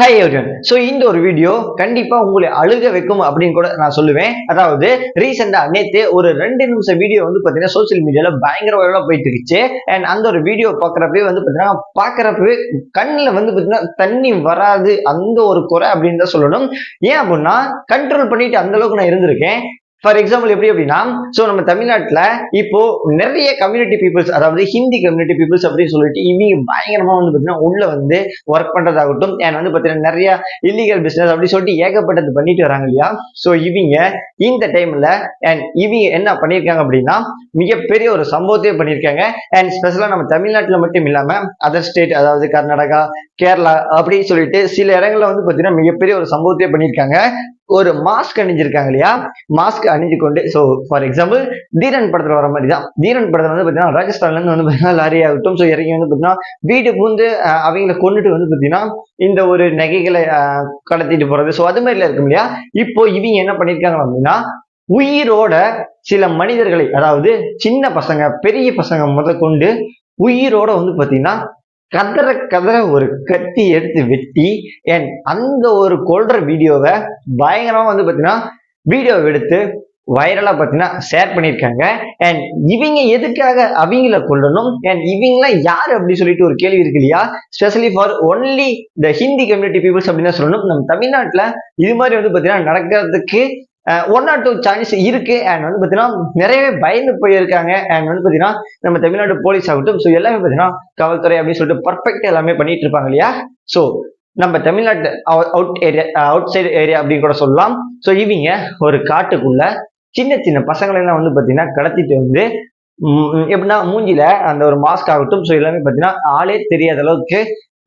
High everyone so இந்த ஒரு video கண்டிப்பாக உங்களை அழுக வைக்கும் அப்படின்னு கூட நான் சொல்லுவேன். அதாவது ரீசெண்டாக நேற்று ஒரு ரெண்டு நிமிஷம் வீடியோ வந்து பார்த்தீங்கன்னா சோசியல் மீடியாவில் பயங்கர வைரலா போயிட்டு இருந்துச்சு. அண்ட் அந்த ஒரு வீடியோ பார்க்குறப்பவே வந்து பார்த்தீங்கன்னா பார்க்குறப்பவே கண்ணில் வந்து பார்த்தீங்கன்னா தண்ணி வராது. அந்த ஒரு குறை அப்படின்னு தான் சொல்லணும். ஏன் அப்படின்னா கண்ட்ரோல் பண்ணிட்டு அந்த அளவுக்கு நான் இருந்திருக்கேன். ஃபார் எக்ஸாம்பிள் எப்படி அப்படின்னா ஸோ நம்ம தமிழ்நாட்டில் இப்போ நிறைய கம்யூனிட்டி பீப்புள்ஸ் அதாவது ஹிந்தி கம்யூனிட்டி பீப்புள்ஸ் அப்படின்னு சொல்லிட்டு இவங்க பயங்கரமாக வந்து பார்த்தீங்கன்னா உள்ள வந்து ஒர்க் பண்றதாகட்டும் அண்ட் வந்து பார்த்தீங்கன்னா நிறைய இல்லீகல் பிஸ்னஸ் அப்படின்னு சொல்லிட்டு ஏகப்பட்டது பண்ணிட்டு வராங்க இல்லையா? ஸோ இவங்க இந்த டைம்ல அண்ட் இவங்க என்ன பண்ணியிருக்காங்க அப்படின்னா மிகப்பெரிய ஒரு சம்பவத்தையே பண்ணியிருக்காங்க. அண்ட் ஸ்பெஷலாக நம்ம தமிழ்நாட்டில் மட்டும் இல்லாமல் அதர் ஸ்டேட் அதாவது கர்நாடகா கேரளா அப்படின்னு சொல்லிட்டு சில இடங்களில் வந்து பார்த்தீங்கன்னா மிகப்பெரிய ஒரு சம்பவத்தையே பண்ணியிருக்காங்க. ஒரு மாஸ்க் அணிஞ்சிருக்காங்க இல்லையா? மாஸ்க் அணிஞ்சு கொண்டு ஸோ ஃபார் எக்ஸாம்பிள் தீரன் படத்துல வர மாதிரி தான். தீரன் படத்துல வந்து பார்த்தீங்கன்னா ராஜஸ்தான்ல இருந்து வந்து பார்த்தீங்கன்னா லாரி ஆகட்டும் ஸோ இறங்கி வந்து பார்த்தீங்கன்னா வீடு பூந்து அவங்கள கொண்டுட்டு வந்து பார்த்தீங்கன்னா இந்த ஒரு நகைகளை கடத்திட்டு போறது. ஸோ அது மாதிரிலாம் இருக்கும் இல்லையா? இப்போ இவங்க என்ன பண்ணியிருக்காங்க அப்படின்னா உயிரோட சில மனிதர்களை அதாவது சின்ன பசங்க பெரிய பசங்க முதல் கொண்டு உயிரோட வந்து பார்த்தீங்கன்னா கதற கதற ஒரு கத்தி எடுத்து வெட்டி என் அந்த ஒரு கொள்ற வீடியோவை பயங்கரமா வந்து பார்த்தீங்கன்னா வீடியோ எடுத்து வைரலா பார்த்தீங்கன்னா ஷேர் பண்ணியிருக்காங்க. அண்ட் இவங்க எதுக்காக அவங்கள கொள்ளணும் அண்ட் இவங்களாம் யார் அப்படின்னு சொல்லிட்டு ஒரு கேள்வி இருக்கு இல்லையா? Specially for only the Hindi community peoples அப்படின்னு தான் சொல்லணும். நம்ம தமிழ்நாட்டில் இது மாதிரி வந்து பார்த்தீங்கன்னா நடக்கிறதுக்கு ஒன் ஆர் டூ சான்ஸ் இருக்கு அண்ட் வந்து பார்த்தீங்கன்னா நிறையவே பயந்து போயிருக்காங்க. அண்ட் வந்து பார்த்தீங்கன்னா நம்ம தமிழ்நாடு போலீஸ் ஆகட்டும் ஸோ எல்லாமே பார்த்தீங்கன்னா காவல்துறை அப்படின்னு சொல்லிட்டு பர்ஃபெக்ட் எல்லாமே பண்ணிட்டு இருப்பாங்க இல்லையா? ஸோ நம்ம தமிழ்நாட்டு out area outside area அப்படின்னு கூட சொல்லலாம். ஸோ இவங்க ஒரு காட்டுக்குள்ள சின்ன சின்ன பசங்களை எல்லாம் வந்து பார்த்தீங்கன்னா கடத்திட்டு வந்து எப்படின்னா மூஞ்சில அந்த ஒரு மாஸ்க் ஆகட்டும் ஸோ எல்லாமே பார்த்தீங்கன்னா ஆளே தெரியாத அளவுக்கு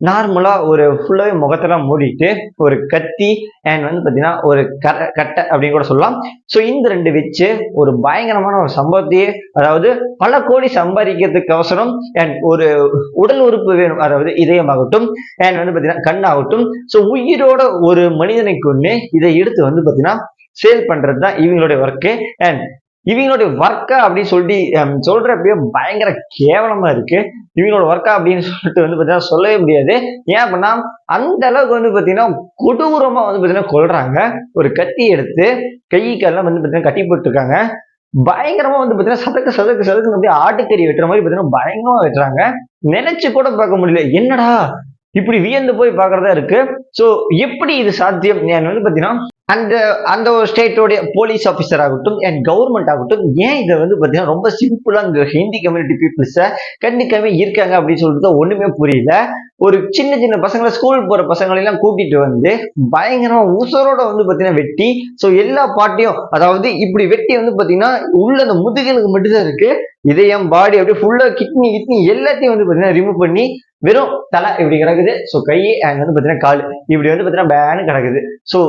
நார்மலாக ஒரு ஃபுல்லாகவே முகத்தெல்லாம் மூடிட்டு ஒரு கத்தி அண்ட் வந்து பார்த்தீங்கன்னா ஒரு கர கட்டை அப்படின்னு கூட சொல்லலாம். ஸோ இந்த ரெண்டு வச்சு ஒரு பயங்கரமான ஒரு சம்பவத்தையே அதாவது பல கோடி சம்பாதிக்கிறதுக்கு அவசரம் அண்ட் ஒரு உடல் உறுப்பு வேணும் அதாவது இதயமாகட்டும் அண்ட் வந்து பார்த்தீங்கன்னா கண்ணாகட்டும். ஸோ உயிரோட ஒரு மனிதனைக்கு ஒன்று இதை எடுத்து வந்து பார்த்தீங்கன்னா சேல் பண்றது தான் இவங்களுடைய ஒர்க்கு அண்ட் இவங்களுடைய ஒர்க்கா அப்படின்னு சொல்லிட்டு சொல்றப்பயே பயங்கர கேவலமா இருக்கு. இவங்களோட ஒர்க்கா அப்படின்னு சொல்லிட்டு வந்து பார்த்தீங்கன்னா சொல்லவே முடியாது. ஏன் அப்படின்னா அந்த அளவுக்கு வந்து பார்த்தீங்கன்னா கொடூரமா வந்து பார்த்தீங்கன்னா கொள்றாங்க ஒரு கத்தி எடுத்து கை கால்லாம் வந்து பார்த்தீங்கன்னா கட்டி போட்டுருக்காங்க. பயங்கரமா வந்து பார்த்தீங்கன்னா சதக்கு சதக்கு சதக்கு அப்படியே ஆட்டுக்கறி வெட்டுற மாதிரி பார்த்தீங்கன்னா பயங்கரமா வெட்டுறாங்க. நினைச்சு கூட பார்க்க முடியல. என்னடா? இப்படி வியந்து போய் பார்க்கறதா இருக்கு. ஸோ எப்படி இது சாத்தியம்? வந்து பார்த்தீங்கன்னா அந்த அந்த ஒரு ஸ்டேட்டோடைய போலீஸ் ஆஃபீஸர் ஆகட்டும் அண்ட் கவர்மெண்ட் ஆகட்டும் ஏன் இதை வந்து பார்த்தீங்கன்னா ரொம்ப சிம்பிளாக இந்த ஹிந்தி கம்யூனிட்டி பீப்புள்ஸை கண்டிக்காமல் இருக்காங்க அப்படின்னு சொல்லிட்டு தான் புரியல. ஒரு சின்ன சின்ன பசங்களை ஸ்கூல் போற பசங்களை எல்லாம் கூட்டிட்டு வந்து பயங்கரமா உசரோட வந்து பாத்தீங்கன்னா வெட்டி ஸோ எல்லா பாட்டையும் அதாவது இப்படி வெட்டி வந்து பாத்தீங்கன்னா உள்ள அந்த முதுகலுக்கு மட்டும்தான் இருக்கு. இதயம் பாடி அப்படியே ஃபுல்லா கிட்னி கிட்னி எல்லாத்தையும் வந்து பாத்தீங்கன்னா ரிமூவ் பண்ணி வெறும் தலை இப்படி கிடக்குது. ஸோ கை அண்ட் வந்து பார்த்தீங்கன்னா கால் இப்படி வந்து பார்த்தீங்கன்னா பேனு கிடக்குது. ஸோ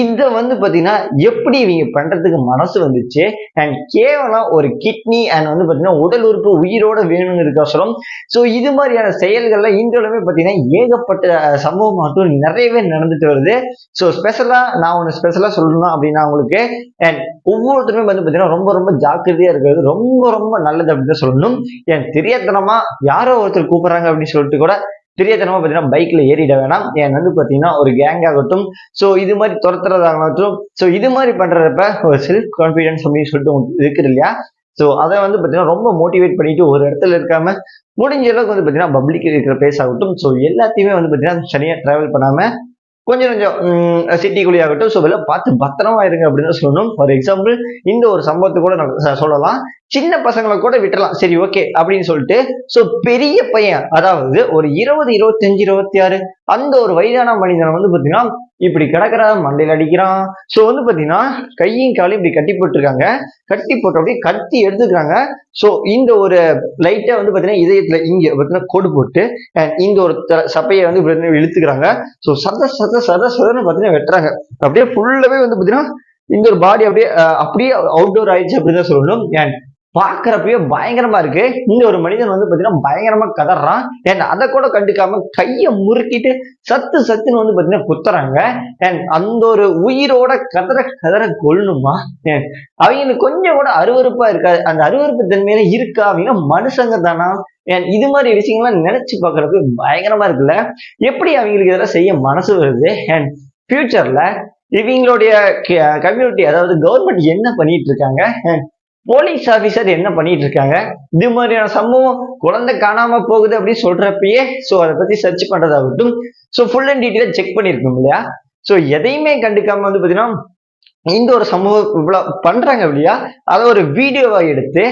இதை வந்து பார்த்தீங்கன்னா எப்படி இவங்க பண்றதுக்கு மனசு வந்துச்சு? அண்ட் கேவலம் ஒரு கிட்னி அண்ட் வந்து பார்த்தீங்கன்னா உடல் உறுப்பு உயிரோட வேணுங்கிறதுக்கோசரம். ஸோ இது மாதிரியான செயல்கள்லாம் இன்றளவுமே பார்த்தீங்கன்னா ஏகப்பட்ட சம்பவம் மட்டும் நிறையவே நடந்துட்டு வருது. ஸோ ஸ்பெஷலாக நான் ஒன்று ஸ்பெஷலாக சொல்லணும் அப்படின்னா உங்களுக்கு அண்ட் ஒவ்வொருத்தருமே வந்து பார்த்தீங்கன்னா ரொம்ப ரொம்ப ஜாக்கிரதையாக இருக்கிறது ரொம்ப ரொம்ப நல்லது அப்படின்னு தான் சொல்லணும். என் தெரியத்தனமாக யாரோ ஒருத்தர் கூப்பிட்றாங்க அப்படின்னு சொல்லிட்டு கூட தெரியாதனமா பார்த்தீங்கன்னா பைக்ல ஏறிட வேணாம். என் வந்து பார்த்தீங்கன்னா ஒரு கேங் ஆகட்டும். ஸோ இது மாதிரி துரத்துறதாகட்டும். ஸோ இது மாதிரி பண்றப்ப ஒரு செல்ஃப் கான்ஃபிடன்ஸ் அப்படின்னு சொல்லிட்டு இருக்குது இல்லையா? ஸோ அதை வந்து பார்த்தீங்கன்னா ரொம்ப மோட்டிவேட் பண்ணிட்டு ஒரு இடத்துல இருக்காம முடிஞ்ச அளவுக்கு வந்து பார்த்தீங்கன்னா பப்ளிக் இருக்கிற பிளேஸ் ஆகட்டும். ஸோ எல்லாத்தையுமே வந்து பார்த்தீங்கன்னா சரியாக ட்ராவல் பண்ணாமல் கொஞ்சம் கொஞ்சம் சிட்டிக்குள்ளே ஆகட்டும். ஸோ வெளில பார்த்து பத்திரமா இருங்க அப்படின்னு தான் சொல்லணும். ஃபார் எக்ஸாம்பிள் இந்த ஒரு சம்பவத்தை கூட நான் சொல்லலாம். சின்ன பசங்களை கூட விட்டுறலாம். சரி ஓகே அப்படின்னு சொல்லிட்டு ஸோ பெரிய பையன் அதாவது ஒரு இருபது இருபத்தஞ்சு இருபத்தி ஆறு அந்த ஒரு வயதான மனிதனை வந்து பார்த்தீங்கன்னா இப்படி கிடக்குறான் மண்டையில் அடிக்கிறான். ஸோ வந்து பார்த்தீங்கன்னா கையும் காலையும் இப்படி கட்டி போட்டிருக்காங்க. கட்டி போட்ட அப்படியே கத்தி எடுத்துக்கிறாங்க. ஸோ இந்த ஒரு லைட்டை வந்து பார்த்தீங்கன்னா இதயத்தில் இங்கே பார்த்தீங்கன்னா கோடு போட்டு and இந்த ஒரு த- சப்பையை வந்து இழுத்துக்கிறாங்க. ஸோ சத சத சத சதன்னு பார்த்தீங்கன்னா வெட்டுறாங்க. அப்படியே ஃபுல்லாகவே வந்து பார்த்தீங்கன்னா இந்த ஒரு பாடி அப்படியே அப்படியே அவுட்டோர் ஆயிடுச்சு அப்படின்னு தான் சொல்லணும். ஏன் பாக்குறப்பயே பயங்கரமா இருக்கு. இந்த ஒரு மனிதன் வந்து பாத்தீங்கன்னா பயங்கரமா கதறான். அண்ட் அதை கூட கண்டுக்காம கையை முறுக்கிட்டு சத்து சத்துன்னு வந்து பாத்தீங்கன்னா குத்துறாங்க. அண்ட் அந்த ஒரு உயிரோட கதற கதற கொள்ளணுமா அவங்களுக்கு கொஞ்சம் கூட அருவருப்பா இருக்காது அந்த அருவருப்பு தன்மையில இருக்கா அப்படின்னா மனுஷங்க தானா? இது மாதிரி விஷயங்கள்லாம் நினைச்சு பாக்குறப்ப பயங்கரமா இருக்குல்ல? எப்படி அவங்களுக்கு இதெல்லாம் செய்ய மனசு வருது? அண்ட் ஃபியூச்சர்ல இவங்களுடைய கம்யூனிட்டி அதாவது கவர்மெண்ட் என்ன பண்ணிட்டு இருக்காங்க? And போலீஸ் ஆபீசர் என்ன பண்ணிட்டு இருக்காங்க? இது மாதிரியான சம்பவம் குழந்தை காணாம போகுது அப்படின்னு சொல்றப்பயே சோ அதை பத்தி சர்ச் பண்றதாகட்டும். சோ ஃபுல் அண்ட் டீட்டெயிலாக செக் பண்ணிருக்கோம் இல்லையா? சோ எதையுமே கண்டுக்காம வந்து பாத்தீங்கன்னா இந்த ஒரு சம்பவம் இவ்வளவு பண்றாங்க இல்லையா? அதை ஒரு வீடியோவா எடுத்து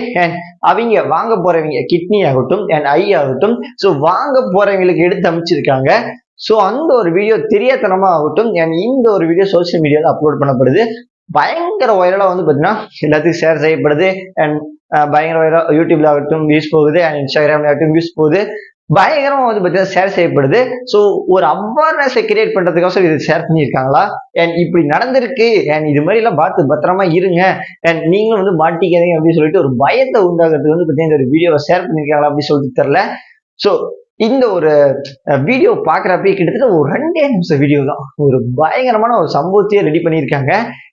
அவங்க வாங்க போறவங்க கிட்னி ஆகட்டும் அண்ட் ஐ ஆகட்டும் ஸோ வாங்க போறவங்களுக்கு எடுத்து அமைச்சிருக்காங்க ஸோ அந்த ஒரு வீடியோ தெரியாதனமா ஆகட்டும் and இந்த ஒரு வீடியோ சோஷியல் மீடியாவில் அப்லோட் பண்ணப்படுது. பயங்கர வைரலாக வந்து பார்த்தீங்கன்னா எல்லாத்துக்கும் ஷேர் செய்யப்படுது. அண்ட் பயங்கர வைரல் யூடியூப்ல ஆகட்டும் வியூஸ் போகுது அண்ட் இன்ஸ்டாகிராம்ல ஆகட்டும் வியூஸ் போகுது. பயங்கரமாக வந்து பார்த்தீங்கன்னா ஷேர் செய்யப்படுது. ஸோ ஒரு அவேர்னஸை கிரியேட் பண்ணுறதுக்கோசம் இது ஷேர் பண்ணியிருக்காங்களா? அண்ட் இப்படி நடந்திருக்கு. அண்ட் இது மாதிரிலாம் பார்த்து பத்திரமா இருங்க. அண்ட் நீங்களும் வந்து மாட்டிக்காதீங்க அப்படின்னு சொல்லிட்டு ஒரு பயத்தை உண்டாகிறதுக்கு வந்து பார்த்தீங்கன்னா இந்த ஒரு வீடியோவை ஷேர் பண்ணியிருக்காங்களா அப்படின்னு சொல்லிட்டு தெரில ஸோ இந்த ஒரு வீடியோ பார்க்குறப்ப கிட்டத்தட்ட ஒரு ரெண்டே நிமிஷம் வீடியோ தான். ஒரு பயங்கரமான ஒரு சம்பவத்தையே ரெடி பண்ணியிருக்காங்க.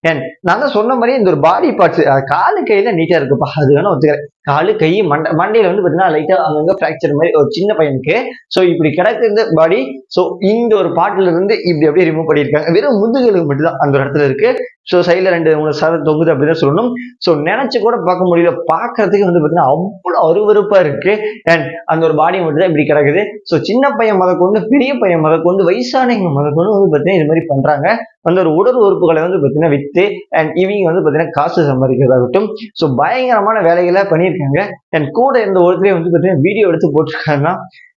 அண்ட் நான் தான் சொன்ன மாதிரி இந்த ஒரு பாடி பார்ட்ஸ் காலு கையில் நீட்டா இருக்குப்பா. அது வேணா ஒத்துக்கிறேன். காலு கை மண்டை மண்டையில வந்து பார்த்தீங்கன்னா லைட்டா அங்கங்க ஃப்ராக்சர் மாதிரி ஒரு சின்ன பையனுக்கு. ஸோ இப்படி கிடக்குது பாடி ஸோ இந்த ஒரு பாட்டில இருந்து இப்படி அப்படியே ரிமூவ் பண்ணியிருக்காங்க. வெறும் முதுகெலும்பு மட்டும் தான் அந்த ஒரு இடத்துல இருக்கு. ஸோ சைடில் ரெண்டு மூணு சதம் தொங்குது அப்படின்னு சொல்லணும். ஸோ நினைச்சு கூட பார்க்க முடியல. பார்க்கறதுக்கு வந்து பார்த்தீங்கன்னா அவ்வளோ அருவறுப்பா இருக்கு. அண்ட் அந்த ஒரு பாடி மட்டும் தான் இப்படி கிடக்குது. ஸோ சின்ன பையன் முத கொண்டு பெரிய பையன் முத கொண்டு வயசானவங்க முத கொண்டு வந்து பார்த்தீங்கன்னா இது மாதிரி பண்றாங்க. அந்த ஒரு உடல் உறுப்புகளை வந்து பார்த்தீங்கன்னா விற்று அண்ட் இவங்க வந்து பார்த்தீங்கன்னா காசு சம்பாதிக்கிறதாகட்டும் ஸோ பயங்கரமான வேலைகளை பண்ணியிருக்காங்க. அண்ட் கூட இருந்த ஒருத்தரையும் வந்து பார்த்தீங்கன்னா வீடியோ எடுத்து போட்டிருக்காங்கன்னா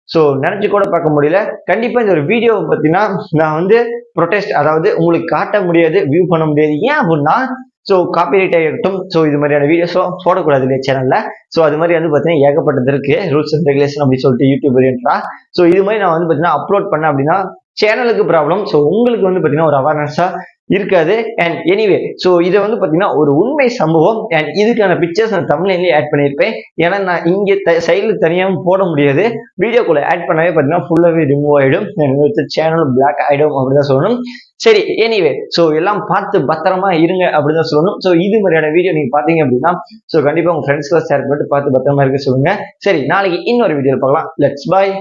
ஸோ நினச்சி கூட பார்க்க முடியல. கண்டிப்பாக இந்த ஒரு வீடியோ பார்த்தீங்கன்னா நான் வந்து ப்ரொடெஸ்ட் அதாவது உங்களுக்கு காட்ட முடியாது வியூ பண்ண முடியாது. ஏன் அப்படின்னா ஸோ காப்பிரைட் ஆகட்டும் ஸோ இது மாதிரியான வீடியோஸும் போடக்கூடாது இல்லையா சேனல்ல ஸோ அது மாதிரி வந்து பார்த்தீங்கன்னா ஏகப்பட்டது இருக்கு. ரூல்ஸ் அண்ட் ரெகுலேஷன் அப்படின்னு சொல்லிட்டு யூடியூப் ஓரியன்டா ஸோ இது மாதிரி நான் வந்து பார்த்தீங்கன்னா அப்லோட் பண்ணேன் அப்படின்னா சேனலுக்கு ப்ராப்ளம் ஸோ உங்களுக்கு வந்து பார்த்தீங்கன்னா ஒரு அவேர்னஸாக இருக்காது. அண்ட் எனிவே ஸோ இதை வந்து பார்த்தீங்கன்னா ஒரு உண்மை சம்பவம் அண்ட் இதுக்கான பிக்சர்ஸ் நான் தமிழ்லேயே ஆட் பண்ணியிருப்பேன். ஏன்னா நான் இங்கே த சைடில் தனியாகவும் போட முடியாது. வீடியோக்குள்ள ஆட் பண்ணவே பார்த்தீங்கன்னா ஃபுல்லாகவே ரிமூவ் ஆகிடும் சேனல் பிளாக் ஆகிடும் அப்படின்னு தான் சொல்லணும். சரி எனிவே ஸோ எல்லாம் பார்த்து பத்திரமா இருங்க அப்படின்னு தான் சொல்லணும். ஸோ இது மாதிரியான வீடியோ நீங்கள் பார்த்தீங்க அப்படின்னா ஸோ கண்டிப்பாக உங்கள் ஃப்ரெண்ட்ஸ்லாம் ஷேர் பண்ணிட்டு பார்த்து பத்திரமா இருக்க சொல்லுங்க. சரி நாளைக்கு இன்னொரு வீடியோ பார்க்கலாம். லெட்ஸ் பாய்